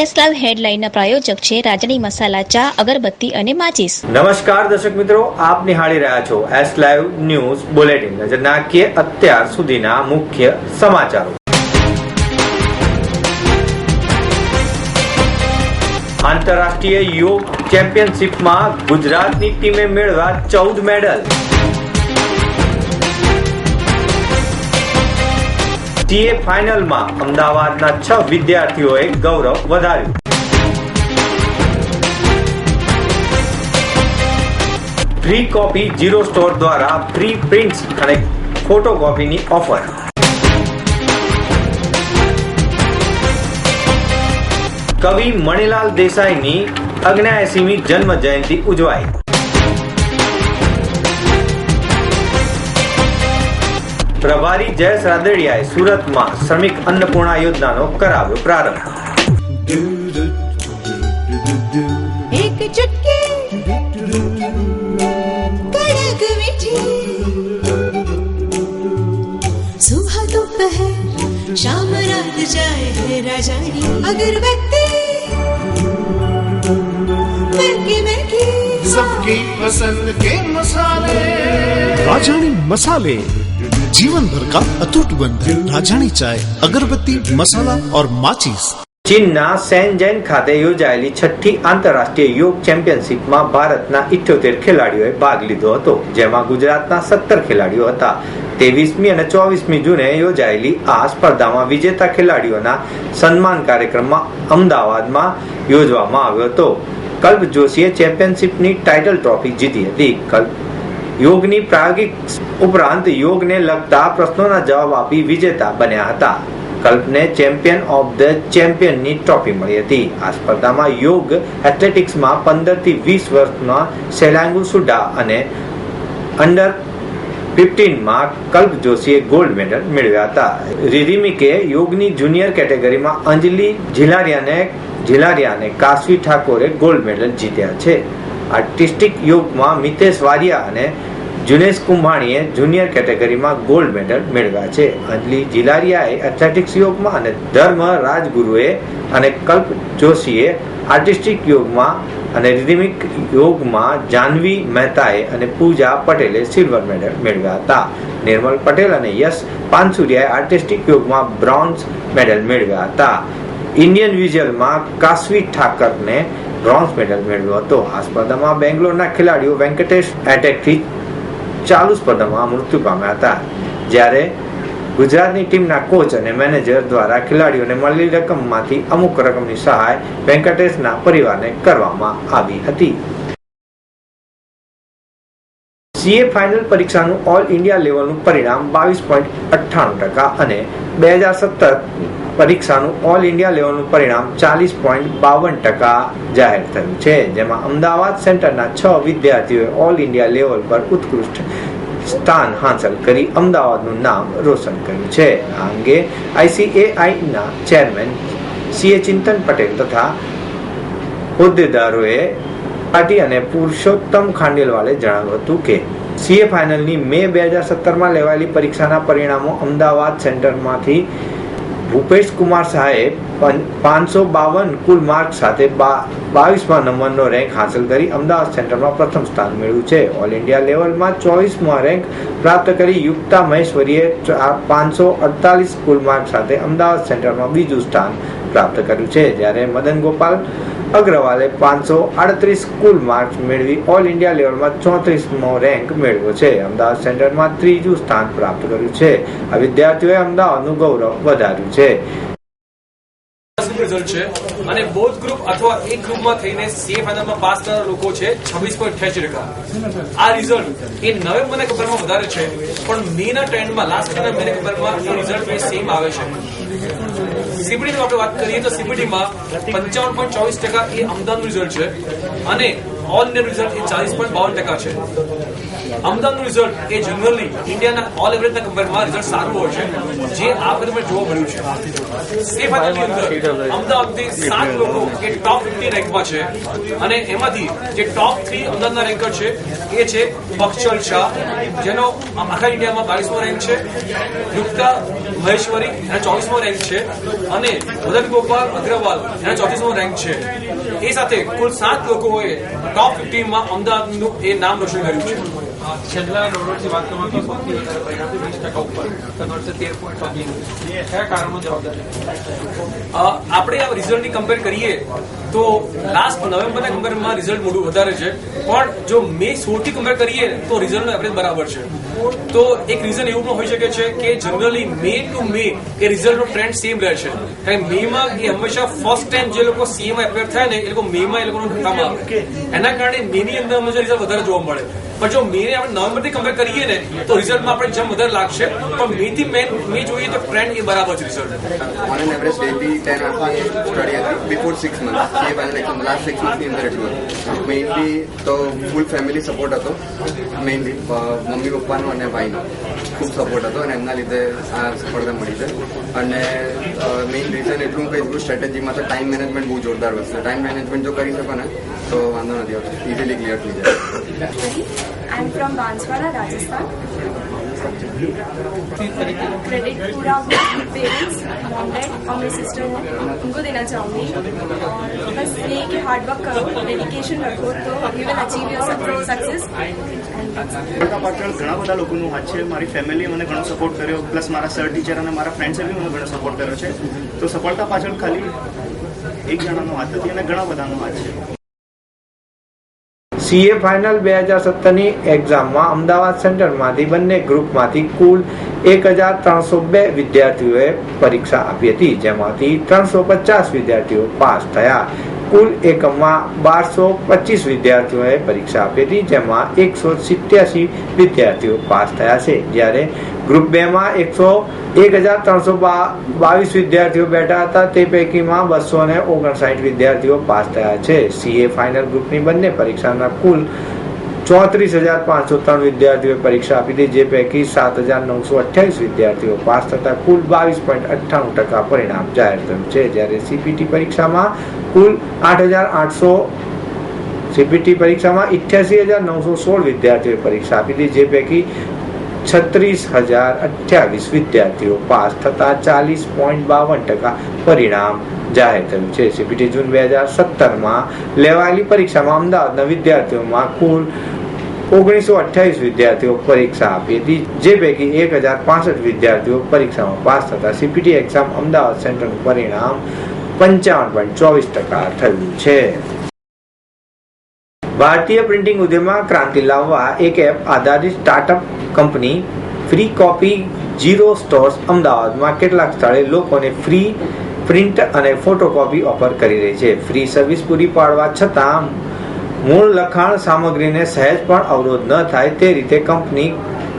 S હેડલાઇનના પ્રાયોજક છે રાજની મસાલા ચા, અગરબત્તી અને માચીસ. નમસ્કાર દર્શક મિત્રો, આપ નિહાળી રહ્યા છો એસ ન્યૂઝ બુલેટિન નજર નાખીએ અત્યાર સુધીના મુખ્ય સમાચારો. આંતરરાષ્ટ્રીય યોગ ચેમ્પિયનશિપમાં ગુજરાતની ટીમે મેળવ્યા ચૌદ મેડલ. ટીએ ફાઇનલમાં અમદાવાદના છ વિદ્યાર્થીઓએ ગૌરવ વધાર્યું. ફ્રી કોપી જીરો સ્ટોર દ્વારા ફ્રી પ્રિન્ટ્સ અને ફોટોકોપીની ઓફર કવિ મણિલાલ દેસાઈની અગ્નાએસીમી જન્મ જયંતિ ઉજવાઈ. પ્રભારી જયેશ રાદડિયાએ સુરતમાં શ્રમિક અન્નપૂર્ણા યોજનાનો કરાવ્યો પ્રારંભ एक चुटकी कड़क मीठी सुबह दोपहर शाम रात जाए है राजानी अगरबत्ती महकी महकी सबकी पसंद के मसाले राजानी मसाले जीवन भर का अटूट बंधन राजानी चाय अगरबत्ती मसाला और माचिस ચીનના સેનજેન ખાતે યોજાયેલી છઠ્ઠી આંતરરાષ્ટ્રીય યોગ ચેમ્પિયનશિપમાં ભારતના ઇઠ્યોતેર ખેલાડીઓએ ભાગ લીધો હતો જેમાં ગુજરાતના સત્તર ખેલાડીઓ હતા ત્રેવીસમી અને ચોવીસમી જૂને યોજાયેલી આ સ્પર્ધામાં વિજેતા ખેલાડીઓના સન્માન કાર્યક્રમમાં અમદાવાદમાં યોજવામાં આવ્યો હતો કલ્પ જોશીએ ચેમ્પિયનશિપની ટાઇટલ ટ્રોફી જીતી હતી કલ્પ યોગની પ્રાયોગિક ઉપરાંત યોગને લગતા પ્રશ્નોના જવાબ આપી વિજેતા બન્યા હતા. કલ્પને ચેમ્પિયન ઓફ ધ ચેમ્પિયનની ટ્રોફી મળી હતી. આ સ્પર્ધામાં યોગ એથ્લેટિક્સમાં પંદરથી વીસ વર્ષના સેલાંગુ સુડા અને અંડર ફિફ્ટીનમાં કલ્પ જોશીએ ગોલ્ડ મેડલ મેળવ્યા હતા. રિરિમિકે યોગની જુનિયર કેટેગરીમાં અંજલિ ઝિલારિયાને ઝિલારિયાને કાશવી ઠાકોરે ગોલ્ડ મેડલ જીત્યા છે. આર્ટિસ્ટિક યોગમાં મિતેશ વારિયા અને જુનેશ કુંભાણીએ જુનિયર કેટેગરીમાં ગોલ્ડ મેડલ મેળવ્યા છે. અંજલિ જિલારિયાએ એથ્લેટિક્સ યોગમાં અને ધર્મ રાજગુરુએ અને કલ્પ જોશીએ આર્ટિસ્ટિક યોગમાં અને રિધમિક યોગમાં જાનવી મહેતાએ અને પૂજા પટેલે સિલ્વર મેડલ મેળવ્યા હતા. નિર્મલ પટેલ અને યશ પાનસુરિયાએ આર્ટિસ્ટિક યોગમાં બ્રોન્ઝ મેડલ મેળવ્યા હતા. ઇન્ડિયન વિઝ્યુઅલમાં કાશવી ઠાકરને બ્રોન્ઝ મેડલ મેળવ્યો હતો. આ સ્પર્ધામાં બેંગ્લોરના ખેલાડીઓ વેંકટેશ એટેકથી ચાલુ સ્પર્ધામાં મૃત્યુ પામ્યા હતા. જ્યારે ગુજરાતની ટીમના કોચ અને મેનેજર દ્વારા ખેલાડીઓને મળેલી રકમમાંથી અમુક રકમની સહાય વેંકટેશના પરિવારને કરવામાં આવી હતી. સીએ ફાઇનલ પરીક્ષાનું ઓલ ઇન્ડિયા લેવલનું પરિણામ બાવીસ પોઈન્ટ અઠ્ઠાણું ટકા અને બે હજાર સત્તર પરીક્ષાનું ઓલ ઇન્ડિયા લેવલનું પરિણામ ચાલીસ પોઈન્ટ બાવન ટકા જાહેર થયું છે. જેમાં અમદાવાદ સેન્ટરના છ વિદ્યાર્થીઓએ ઓલ ઇન્ડિયા લેવલ પર ઉત્કૃષ્ટ સ્થાન હાંસલ કરી અમદાવાદનું નામ રોશન કર્યું છે. આ અંગે આઈસીએઆઈના ચેરમેન સીએ ચિંતન પટેલ તથા હોદ્દેદારોએ પાટી અને પુરુષોત્તમ ખાંડેલવાલે જણાવ્યું હતું કે સીએ ફાઇનલની મે બે હજાર સત્તરમાં લેવાયેલી પરીક્ષાના પરિણામો અમદાવાદ સેન્ટરમાંથી ભૂપેશ કુમાર શાહે પાંચસો બાવન કુલ માર્ક સાથે બાવીસમા નંબરનો રેન્ક હાંસલ કરી અમદાવાદ સેન્ટરમાં પ્રથમ સ્થાન મેળવ્યું છે. ઓલ ઇન્ડિયા લેવલમાં ચોવીસમાં રેન્ક પ્રાપ્ત કરી યુક્તા મહેશ્વરીએ પાંચસો અડતાલીસ કુલ માર્ક સાથે અમદાવાદ સેન્ટરમાં બીજું સ્થાન પ્રાપ્ત કર્યું છે. જ્યારે મદન ગોપાલ અગ્રવાલે પાંચસો આડત્રીસ કુલ માર્ક્સ મેળવી ઓલ ઇન્ડિયા લેવલમાં ચોત્રીસમો રેન્ક મેળવ્યો છે. અમદાવાદ સેન્ટરમાં ત્રીજું સ્થાન પ્રાપ્ત કર્યું છે. આ વિદ્યાર્થીઓએ અમદાવાદનું ગૌરવ વધાર્યું છે. રિઝલ્ટ છે. અને બોથ ગ્રુપ અથવા એક ગ્રુપમાં થઈને સીએ ફાઇનલમાં પાસ થનાર લોકો છે છવ્વીસ પોઈન્ટ ટકા. આ રિઝલ્ટ એ નવેમ્બરના પેપરમાં વધારે છે, પણ મેના ટ્રેન્ડમાં લાસ્ટ મેના પેપરમાં એ રિઝલ્ટ સેમ આવે છે. સીબીડીની આપણે વાત કરીએ તો સીબીડીમાં પંચાવન પોઈન્ટ ચોવીસ ટકા એ અમદાવાદનું રિઝલ્ટ છે. અને ઓલ ઇન્ડિયન રિઝલ્ટ એ ચાલીસ પોઈન્ટ બાવન ટકા છે. અમદાવાદનું રિઝલ્ટ એ જનરલી ઇન્ડિયાના ઓલ એવરેજના કમ્પેરમાં રિઝલ્ટ સારું હોય છે. જે આ વખતે જોવા મળ્યું છે. એ ફાઇનલની અંદર અમદાવાદથી સાત લોકો એ ટોપ ફિફ્ટી રેન્કમાં છે. અને એમાંથી જે ટોપ થ્રી અમદાવાદના રેન્કર છે, એ છે બક્ષલ શાહ, જેનો આખા ઇન્ડિયામાં બાવીસમો રેન્ક છે યુક્તા મહેશ્વરી, એના ચોવીસમો રેન્ક છે, અને મદન ગોપાલ, અગ્રવાલ, એના ચોત્રીસમો રેન્ક છે. એ સાથે કુલ સાત લોકોએ ટોપ ફિફ્ટીનમાં અમદાવાદનું એ નામ રોશન કર્યું છે. છેલ્લા નોવેમ્બરથી વાત કરવામાં તો સૌથી વધારે પરિણામ વીસ ટકા ઉપર. કન્વર્ટ તેર પોઈન્ટ સમથિંગ કયા કારણો જવાબદાર આપણે આ રિઝલ્ટની કમ્પેર કરીએ તો લાસ્ટ નવેમ્બરના કમ્પેરમાં રિઝલ્ટ મોટું વધારે છે. પણ જો મે સોળથી કમ્પેર કરીએ તો રિઝલ્ટનો એવરેજ બરાબર છે. તો એક રીઝન એવું પણ હોઈ શકે છે કે જનરલી મે ટુ મે એ રિઝલ્ટનો ટ્રેન્ડ સેમ રહે છે. કારણ કે મેમાં એ હંમેશા ફર્સ્ટ ટાઈમ જે લોકો સીએમાં એપેર થાય ને, એ લોકો મેમાં એ લોકોનો કામ આવે એના કારણે મેની અંદર હંમેશા રિઝલ્ટ વધારે જોવા મળે. પણ જો મે આપણે નવેમ્બરથી કમ્પેર કરીએ ને, તો રિઝલ્ટમાં આપણે જમ વધારે લાગશે પણ મે થી મેન મે જોઈએ તો ટ્રેન્ડ એ બરાબર છે result on an average daily 10 hours study હતી બિફોર 6 મંથ એ final exam લાસ્ટ 6 મંથની અંદર એટલું મેઇનલી તો ફૂલ ફેમિલી સપોર્ટ હતો મેઇનલી મમ્મી પપ્પાનો અને ભાઈનો. ખૂબ સપોર્ટ હતો અને એમના લીધે આ સફળતા મળી છે. અને મેઇન રીઝન એટલું હું કહીશ સ્ટ્રેટેજીમાં તો ટાઈમ મેનેજમેન્ટ બહુ જોરદાર વસ્તુ છે. ટાઈમ મેનેજમેન્ટ જો કરી શકો ને, તો વાંધો નથી આવતો. ઇઝીલી ક્લિયર થઈ જાય. I am from Banswara Rajasthan credit पूरा पेरेंट्स मॉम डैड और मेरी सिस्टर है उनको देना चाहूँगी और बस ये कि हार्ड वर्क करो डेडिकेशन रखो तो you will achieve your success સફળતા પાછળ ઘણા બધા લોકોનો હાથ છે મારી ફેમિલીએ મને ઘણો સપોર્ટ કર્યો પ્લસ મારા સર ટીચર અને મારા ફ્રેન્ડ્સે બી મને ઘણો સપોર્ટ કર્યો છે તો સફળતા પાછળ ખાલી એક જણાનો હાથ નથી અને ઘણા બધાનો હાથ છે સીએ ફાઇનલ બે હજાર સત્તરની એક્ઝામમાં અમદાવાદ સેન્ટરમાંથી બંને ગ્રુપમાંથી કુલ એક હજાર ત્રણસો બે વિદ્યાર્થીઓએ પરીક્ષા આપી હતી, જેમાંથી ત્રણસો પચાસ વિદ્યાર્થીઓ પાસ થયા. કુલ એકમમાં બારસો પચીસ વિદ્યાર્થીઓએ પરીક્ષા આપી હતી જેમાં એકસો સિત્યાસી વિદ્યાર્થીઓ પાસ થયા છે. જ્યારે ગ્રુપ બે માં એકસો એક હજાર ત્રણસો બાવીસ વિદ્યાર્થીઓ બેઠા હતા, તે પૈકીમાં બસો ને ઓગણસાઠ વિદ્યાર્થીઓ પાસ થયા છે. સીએ ફાઇનલ ગ્રુપની બંને પરીક્ષાના કુલ ચોત્રીસ હજાર પાંચસો ત્રણ વિદ્યાર્થીઓએ પરીક્ષા આપી હતી, જે પૈકી સાત હજાર નવસો અઠ્યાવીસ વિદ્યાર્થીઓ પાસ થતા કુલ બાવીસ પોઈન્ટ અઠ્ઠાણું ટકા પરિણામ જાહેર થયું છે. જ્યારે સીપીટી પરીક્ષામાં કુલ આઠ હજાર આઠસો સીપીટી પરીક્ષામાં ઇઠ્યાસી હજાર નવસો સોળ વિદ્યાર્થીઓએ પરીક્ષા આપી હતી, જે પૈકી છત્રીસ હજાર અઠ્યાવીસ વિદ્યાર્થીઓ પાસ થતા ચાલીસ પોઈન્ટ બાવન ટકા પરિણામ જાહેર થયું છે. સીપીટી જૂન બે હજાર સત્તરમાં લેવાયેલી પરીક્ષામાં અમદાવાદના વિદ્યાર્થીઓમાં કુલ ઓગણીસો અઠ્યાવીસ વિદ્યાર્થીઓ પરીક્ષા આપી હતી, જે પૈકી એક હજાર પાસઠ વિદ્યાર્થીઓ પરીક્ષામાં પાસ થતા સીપીટી એક્ઝામ અમદાવાદ સેન્ટરનું પરિણામ પંચાવન પોઈન્ટ ચોવીસ ટકા થયું છે. ભારતીય પ્રિન્ટિંગ ઉદ્યોગમાં ક્રાંતિ લાવવા એક એપ આધારિત startup company free copy zero stores અમદાવાદમાં કેટલાક સ્થળે લોકોને ફ્રી પ્રિન્ટ અને ફોટોકોપી ઓફર કરી રહી છે. ફ્રી સર્વિસ પૂરી પાડવા છતાં મૂળ લખાણ સામગ્રીને સહેજ પણ અવરોધ ન થાય તે રીતે કંપની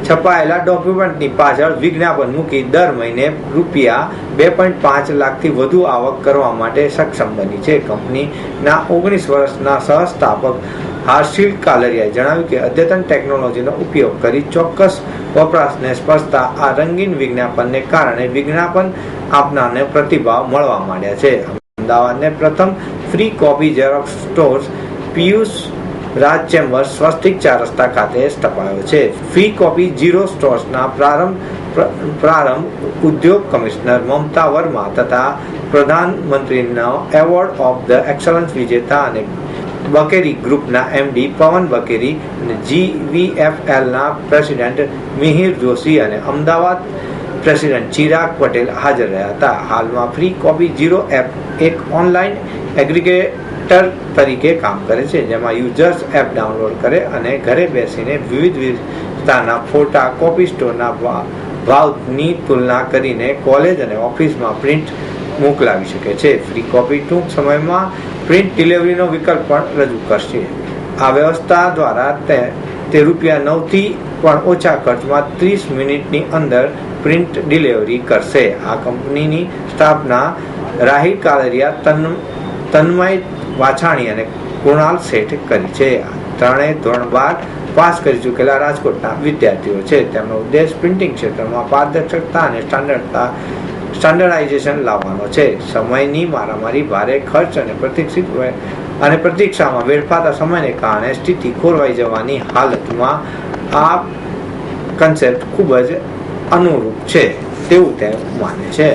છપાયેલા ડોક્યુમેન્ટની પાછળ વિજ્ઞાપન મૂકી દર મહિને રૂપિયા બે પોઈન્ટ પાંચ લાખથી વધુ આવક કરવા માટે સક્ષમ બની છે. કંપનીના ઓગણીસ વર્ષના સહસ્થાપક હાર્શિલ કાલરિયાએ જણાવ્યું કે અદ્યતન ટેકનોલોજીનો ઉપયોગ કરી ચોક્કસ વપરાશને સ્પર્શતા આ રંગીન વિજ્ઞાપનને કારણે વિજ્ઞાપન આપનારને પ્રતિભાવ મળવા માંડ્યા છે. અમદાવાદને પ્રથમ Free Copy Xerox stores Piyush Raj chamber Swastik ચાર રસ્તા ખાતે સ્થપાયો છે. ફ્રી કોપી જીરો સ્ટોર્સના પ્રારંભ પ્રારંભ ઉદ્યોગ કમિશનર મમતા વર્મા તથા પ્રધાનમંત્રીનો એવોર્ડ ઓફ ધ એક્સલન્સ વિજેતા અને બકેરી ગ્રુપના એમડી પવન બકેરી અને જીવીએફએલના પ્રેસિડેન્ટ મિહિર જોશી અને અમદાવાદ પ્રેસિડેન્ટ ચિરાગ પટેલ હાજર રહ્યા હતા. હાલમાં ફ્રી કોપી જીરો એપ એક ઓનલાઈન એગ્રીગેટર તરીકે કામ કરે છે, જેમાં યુઝર્સ એપ ડાઉનલોડ કરે અને ઘરે બેસીને વિવિધ વિસ્તારના ફોટા કોપી સ્ટોરના ભાવની તુલના કરીને કોલેજ અને ઓફિસમાં પ્રિન્ટ મોકલાવી શકે છે. ફ્રી કોપી ટૂંક સમયમાં પ્રિન્ટ ડિલિવરીનો વિકલ્પ પણ રજૂ કરશે. આ વ્યવસ્થા દ્વારા તે તે રૂપિયા નવથી પણ ઓછા ખર્ચમાં ત્રીસ મિનિટની અંદર પ્રિન્ટ ડિલિવરી કરશે. આ કંપનીની સ્થાપના રાહિલ કાલરિયા તન તન્મય વાછાણી અને કુણાલ શેઠ કરી છે. ત્રણેય ધોરણ બાર પાસ કરી ચૂકેલા રાજકોટના વિદ્યાર્થીઓ છે. તેમનો ઉદ્દેશ પ્રિન્ટિંગ ક્ષેત્રમાં પારદર્શકતા અને સ્ટાન્ડર્ડતા સ્ટાન્ડર્ડાઇઝેશન લાવવાનો છે. સમયની મારામારી ભારે ખર્ચ અને પ્રતિક્ષિત અને પ્રતીક્ષામાં વેડફાતા સમયને કારણે સ્થિતિ ખોરવાઈ જવાની હાલતમાં આ કન્સેપ્ટ ખૂબ જ અનુરૂપ છે. તેવું તે માને છે.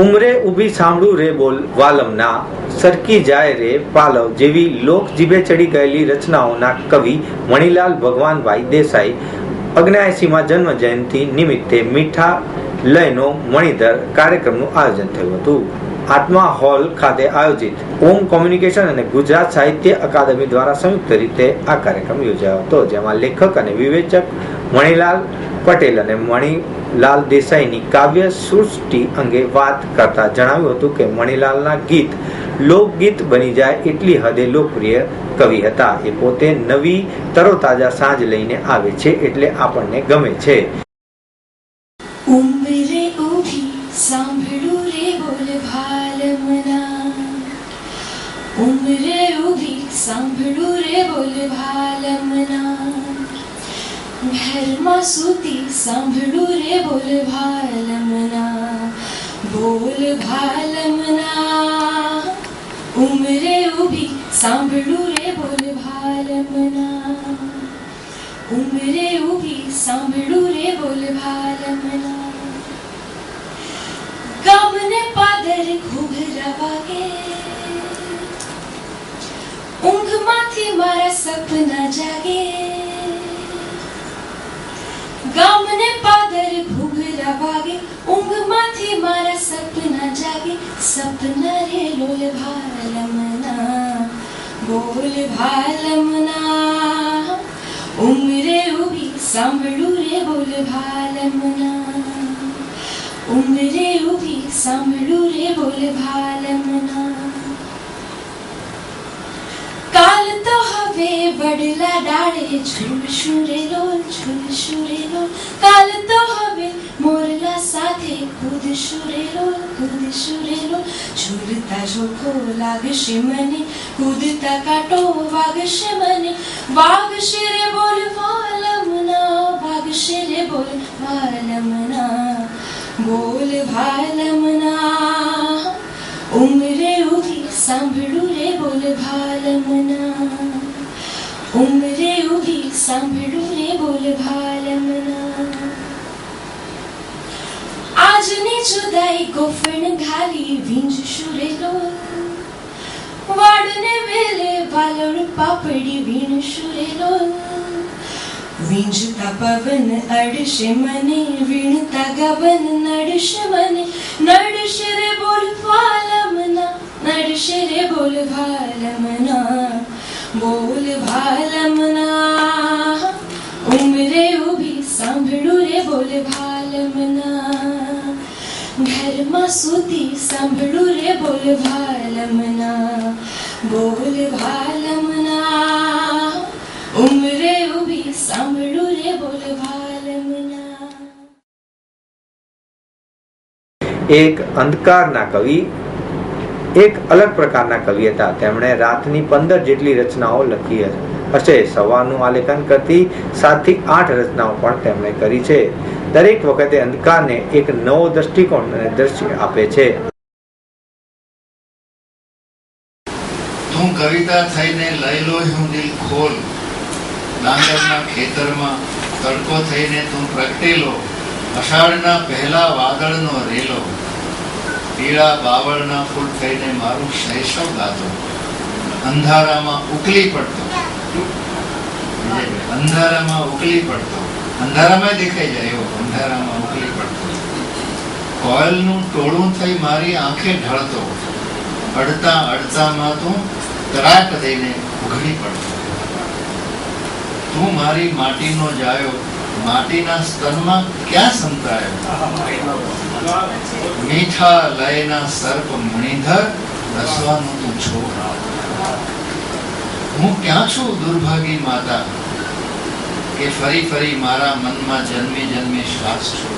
ઉમરે ઊભી સાંભળું રે બોલ વાલમના, સરકી જાય રે પાલવ જેવી લોક જીભે ચડી ગયેલી રચનાઓના કવિ મણિલાલ ભગવાનભાઈ દેસાઈ અગ્નાએસીમાં જન્મ જયંતિ નિમિત્તે મીઠા લયનો મણિધર કાર્યક્રમનું આયોજન થયું હતું. આત્મા હોલ ખાતે આયોજિત ઓમ કોમ્યુનિકેશન અને ગુજરાત સાહિત્ય અકાદમી દ્વારા સંયુક્ત રીતે આ કાર્યક્રમ યોજાયો હતો, જેમાં લેખક અને વિવેચક મણિલાલ પટેલ અને મણિલાલ દેસાઈની કાવ્ય સૃષ્ટિ અંગે વાત કરતા જણાવ્યું હતું કે મણિલાલના ગીત લોકગીત બની જાય એટલી હદે લોકપ્રિય કવિ હતા. એ પોતે નવી તરોતાજા સાંજ લઈને આવે છે એટલે આપણને ગમે છે. સાંભળું રે બોલ ભાલમના ઉમરે ઊભી સાંભળું રે બોલ ભાલમના ઘરમાં સૂતી સાંભળું રે બોલ ભાલમના બોલ ભાલમના ઉમરે ઊભી સાંભળું રે બોલ ભાલમના ઉમરે ઊભી સાંભળું રે બોલ ભાલમના ગામને પાદર ઘૂઘરા વાગે ઊંઘમાંથી મારા સપના જાગે ગામને પાદર ઘૂઘરા વાગે ઊંઘમાંથી મારા સપના જાગે સપના રે લોલ ભાલમના બોલ ભાલમના ઉમરે ઊભી સાંભળું રે બોલ ભાલમના ઉમરે ઊભી સાંભળું રે બોલ ભાલમના કાલ તો હવે વડલા ડાળે ઝૂલશું રે લોલ ઝૂલશું રે લોલ કાલ તો હવે મોરલા સાથે લોલ કૂદશું રે લોલ ઝૂલતા ઝોખો લાગશે મને, કૂદતા કાંટો વાગશે મને, વાગશે રે બોલ વાલમના, વાગશે રે બોલ વાલમના, બોલ ભાલમના ઉમરે ઊભી સાંભળું રે બોલ ભાલમના ઉમરે ઊભી સાંભળું રે બોલ ભાલમના જુદાઈ કોફણ ઘાલી વિંજ શુરેલો વાડને વેલે વાલણ પાપડી વીણશું શુરેલો વીંજતા પવન અડશે મને વીણતા ગબન નડશે મને. નડશે રે બોલ ભાલમના નડશે રે બોલ ભાલમના બોલ ભાલમના ઉમરે ઊભી સાંભળું રે બોલ ભાલમના ઘરમાં સૂતી સાંભળું રે બોલ ભાલમના બોલ ભાલમના ઉમરે ઊભી સાંભળું રે બોલ એક અંધકારના કવિ એક અલગ પ્રકારના કવિ હતા તેમણે રાતની પંદર જેટલી રચનાઓ લખી હશે. સવારનું આલેખન કરતી સાતથી આઠ રચનાઓ પણ તેમણે કરી છે. દરેક વખતે અંધકારને એક નવો દ્રષ્ટિકોણ અને દ્રશ્ય આપે છે. તું કવિતા થઈને લઈ લો હું દિલ ખોલ. ડાંગરના ખેતરમાં તડકો થઈને તું પ્રગટેલો અષાઢના પહેલા વાદળનો રેલો. પીળા બાવળના ફૂલ થઈને મારું શૈશવ ગાતો. અંધારામાં ઉકલી પડતો. અંધારામાં ઉકલી પડતો. અંધારામાં દેખાઈ જાય, એવો અંધારામાં ઉકલી પડતો કોયલનું ટોળું થઈ મારી આંખે ઢળતો અડતા અડતામાં તું તરાટ દઈને ઉઘડી પડતો તું મારી માટીનો જાયો, માટીના સ્તનમાં ક્યાં સંતાયો? મીઠા લયના સર્પ મણિધર રસવાનું તું છોડ હું ક્યાં છું દુર્ભાગી માતા? કે ફરી ફરી મારા મનમાં જન્મે જન્મે શ્વાસ છો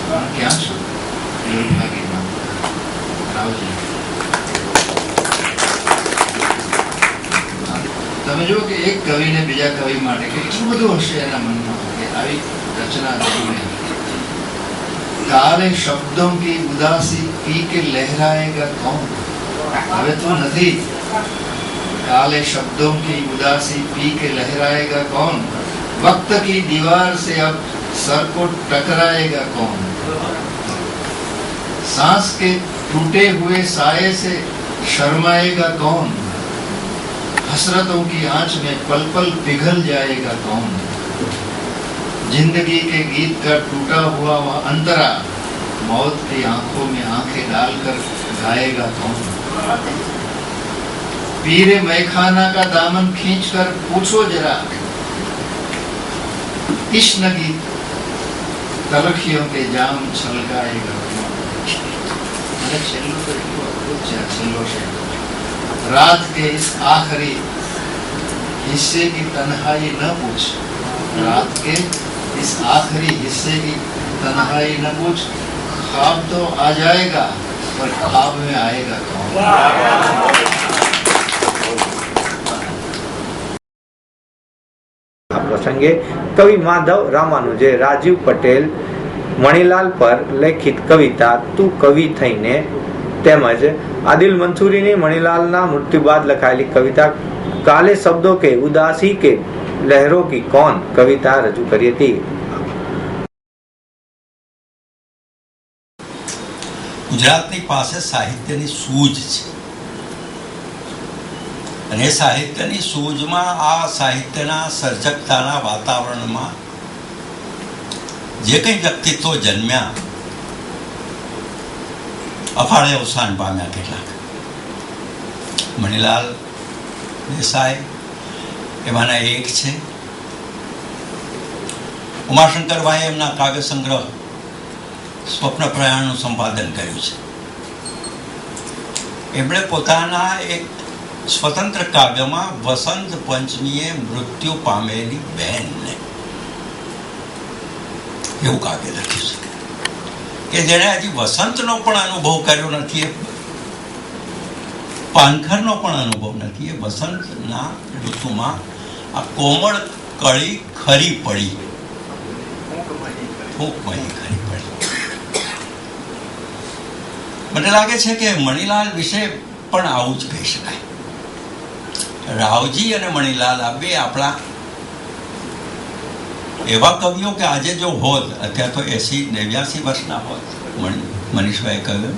પણ ક્યાં છો દુર્ભાગ્યમાં રાવજી તમે જો કે એક કવિને બીજા કવિ માટે કેટલું બધું હશે એના મનમાં કે આવી રચના જરૂર તારે શબ્દો કી ઉદાસી, પી કે લહેરાયેગા કોણ હવે તો નથી. काले शब्दों की उदासी पी के लहराएगा कौन? वक्त की दीवार से अब सर को टकराएगा कौन? सांस के टूटे हुए साये से शर्माएगा कौन? हसरतों की आँच में पल पल पिघल जाएगा कौन? ज़िंदगी के गीत का टूटा हुआ वह अंतरा, मौत की आँखों में आँखें डालकर गाएगा कौन? पीर मैखाना का दामन खींच कर पूछो जरा। कृष्ण की तलखियों के जाम छलकाए तो रात के इस आखिरी हिस्से की तनहाई न पूछ। रात के इस आखिरी हिस्से की तनहाई न पूछ। ख्वाब तो आ जाएगा, पर ख्वाब में आएगा कौन? પ્રસંગે કવિ માધવ રામાનુજે રાજીવ પટેલ મણિલાલ પર લેખિત કવિતા તું કવિ થઈને તેમજ આદિલ મંસૂરીની મણિલાલના મૃત્યુ બાદ લખાયેલી કવિતા કાલે શબ્દો કે ઉદાસી કે લહેરો કી કોન કવિતા રજૂ કરી હતી. ગુજરાતની પાસે સાહિત્યની સૂઝ છે. અને સાહિત્યની સૂઝમાં, આ સાહિત્યના સર્જકતાના વાતાવરણમાં જે કંઈ વ્યક્તિત્વ જન્મ્યા અફાળે અવસાન પામ્યા કેટલાક. મણિલાલ દેસાઈ, એમાંના એક છે. ઉમાશંકરભાઈ એમના કાવ્ય સંગ્રહ, સ્વપ્ન પ્રયાણનું સંપાદન કર્યું છે. એમણે પોતાના એક સ્વતંત્ર કાવ્યમાં વસંત પંચમીએ મૃત્યુ પામેલી બહેનને એવું કાવ્ય લખ્યું છે. કે જેણે હજી વસંતનો પણ અનુભવ કર્યો નથી. એ પાનખરનો પણ અનુભવ નથી. એ વસંતના ઋતુમાં આ કોમળ કળી ખરી પડી. ફૂંકમયી ખરી પડી. મને લાગે છે કે મણિલાલ વિશે પણ આવું જ કહી શકાય. રાવજી અને મણિલાલ આ બે આપણા એવા કવિઓ કે આજે જો હોત, અત્યારે તો એસી નેવ્યાસી વર્ષના હોત મનીષભાઈ કહ્યું.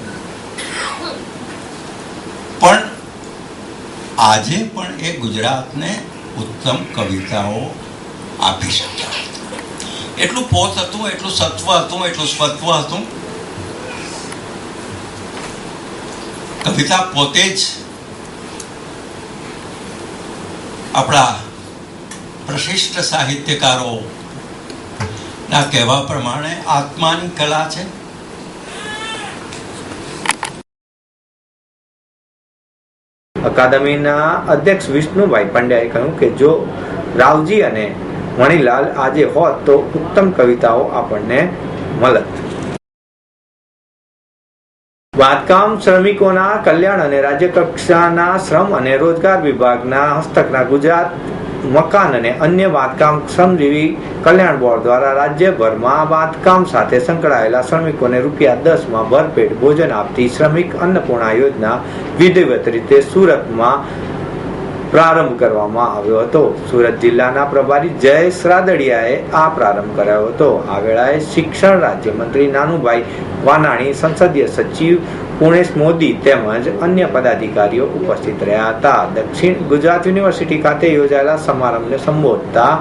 પણ આજે પણ એ ગુજરાતને ઉત્તમ કવિતાઓ આપી શક્યા એટલું પોત હતું, એટલું સત્વ હતું, એટલું સ્વત્વ હતું. કવિતા પોતે જ આપણા પ્રશિષ્ટ સાહિત્યકારો ના કહેવા પ્રમાણે આત્માની કલા છે. અકાદમીના અધ્યક્ષ વિષ્ણુભાઈ પંડ્યાએ કહ્યું કે જો રાવજી અને મણિલાલ આજે હોત તો ઉત્તમ કવિતાઓ આપણને મળત. બાંધકામ શ્રમિકોના કલ્યાણ અને રાજ્ય કક્ષાના શ્રમ અને રોજગાર વિભાગના હસ્તકના ગુજરાત મકાન અને અન્ય બાંધકામ શ્રમજીવી કલ્યાણ બોર્ડ દ્વારા રાજ્યભરમાં બાંધકામ સાથે સંકળાયેલા શ્રમિકોને રૂપિયા દસમાં ભરપેટ ભોજન આપતી શ્રમિક અન્નપૂર્ણા યોજના વિધિવત રીતે સુરતમાં પ્રારંભ કરવામાં આવ્યો હતો. સુરત જિલ્લાના પ્રભારી જય શ્રાદડિયાએ આ પ્રારંભ કરાયો હતો. આ વેળાએ શિક્ષણ રાજ્યમંત્રી નાનુભાઈ વાનાણી સંસદીય સચિવ પુણેશ મોદી તેમજ અન્ય પદાધિકારીઓ ઉપસ્થિત રહ્યા હતા. દક્ષિણ ગુજરાત યુનિવર્સિટી ખાતે યોજાયેલા સમારંભને સંબોધતા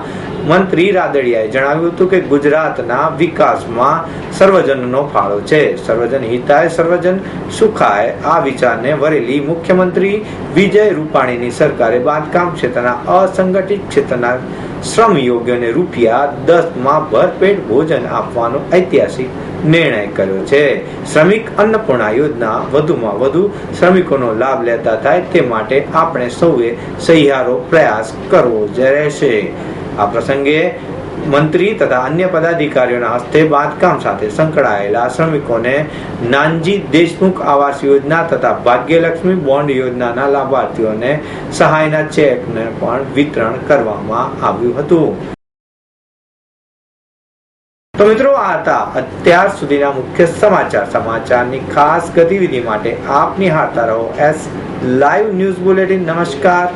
મંત્રી રાદડિયાએ જણાવ્યું હતું કે ગુજરાતના વિકાસમાં સર્વજનનો ફાળો છે. સર્વજન હિતાય, સર્વજન સુખાય આ વિચારને વરેલી મુખ્યમંત્રી વિજય રૂપાણીની સરકારે બાંધકામ ક્ષેત્રના અસંગઠિત ક્ષેત્રના શ્રમ યોગ્યને રૂપિયા દસમાં ભરપેટ ભોજન આપવાનો ઐતિહાસિક નિર્ણય કર્યો છે. શ્રમિક અન્નપૂર્ણા યોજના વધુમાં વધુ શ્રમિકોનો લાભ લેતા થાય તે માટે આપણે સૌએ સહિયારો પ્રયાસ કરવો રહેશે. આ પ્રસંગે મંત્રી તથા અન્ય પદાધિકારીઓના હસ્તે બાંધકામ સાથે સંકળાયેલા શ્રમિકોને નાનજી દેશમુખ આવાસ યોજના તથા ભાગ્યલક્ષ્મી બોન્ડ યોજનાના લાભાર્થીઓને સહાયના ચેકને પણ વિતરણ કરવામાં આવ્યું હતું. તો મિત્રો, આ હતા અત્યાર સુધીના મુખ્ય સમાચાર. સમાચારની ખાસ ગતિવિધિ માટે આપ નિહાળતા રહો એસ લાઈવ ન્યૂઝ બુલેટિન. નમસ્કાર.